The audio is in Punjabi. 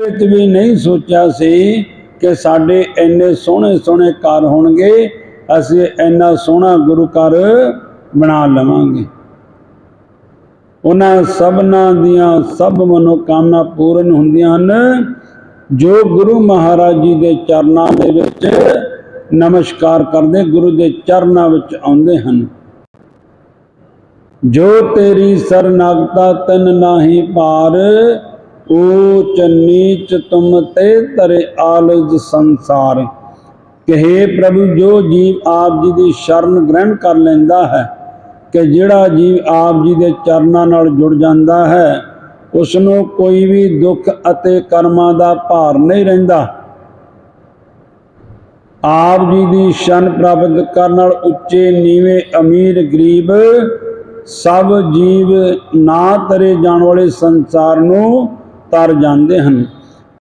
ਵਿੱਚ ਵੀ ਨਹੀਂ ਸੋਚਿਆ ਸੀ ਕਿ ਸਾਡੇ ਇੰਨੇ ਸੋਹਣੇ ਸੋਹਣੇ ਘਰ ਹੋਣਗੇ, ਅਸੀਂ ਇੰਨਾ ਸੋਹਣਾ ਗੁਰੂ ਘਰ ਬਣਾ ਲਵਾਂਗੇ। ਉਹਨਾਂ ਸਭਨਾਂ ਦੀਆਂ ਸਭ ਮਨੋਕਾਮਨਾ ਪੂਰਨ ਹੁੰਦੀਆਂ ਹਨ। ਜੋ ਗੁਰੂ ਮਹਾਰਾਜ ਜੀ ਦੇ ਚਰਨਾਂ ਦੇ ਵਿੱਚ ਨਮਸਕਾਰ ਕਰਦੇ, ਗੁਰੂ ਦੇ ਚਰਨਾਂ ਵਿੱਚ ਆਉਂਦੇ ਹਨ। ਜੋ ਤੇਰੀ ਸਰਨਾਗਤਾ ਤਨ ਨਾਹੀ ਪਾਰ ਊਚ ਨੀਚ ਤੁਮ ਤੇ ਤਰੇ ਆਲਜ ਸੰਸਾਰ। ਕਹੇ ਪ੍ਰਭੂ, ਜੋ ਜੀਵ ਆਪ ਜੀ ਦੀ ਸ਼ਰਨ ਗ੍ਰਹਿਣ ਕਰ ਲੈਂਦਾ ਹੈ, ਕਿ ਜਿਹੜਾ ਜੀਵ ਆਪ ਜੀ ਦੇ ਚਰਨਾਂ ਨਾਲ ਜੁੜ ਜਾਂਦਾ ਹੈ ਉਸ ਨੂੰ ਕੋਈ ਵੀ ਦੁੱਖ ਅਤੇ ਕਰਮਾਂ ਦਾ ਭਾਰ ਨਹੀਂ ਰਹਿੰਦਾ। ਆਪ ਜੀ ਦੀ ਸ਼ਰਨ ਪ੍ਰਾਪਤ ਕਰਨ ਨਾਲ ਉੱਚੇ, ਨੀਵੇਂ, ਅਮੀਰ, ਗਰੀਬ ਸਭ ਜੀਵ ਨਾ ਤਰੇ ਜਾਣ ਵਾਲੇ ਸੰਸਾਰ ਨੂੰ ਤਰ ਜਾਂਦੇ ਹਨ।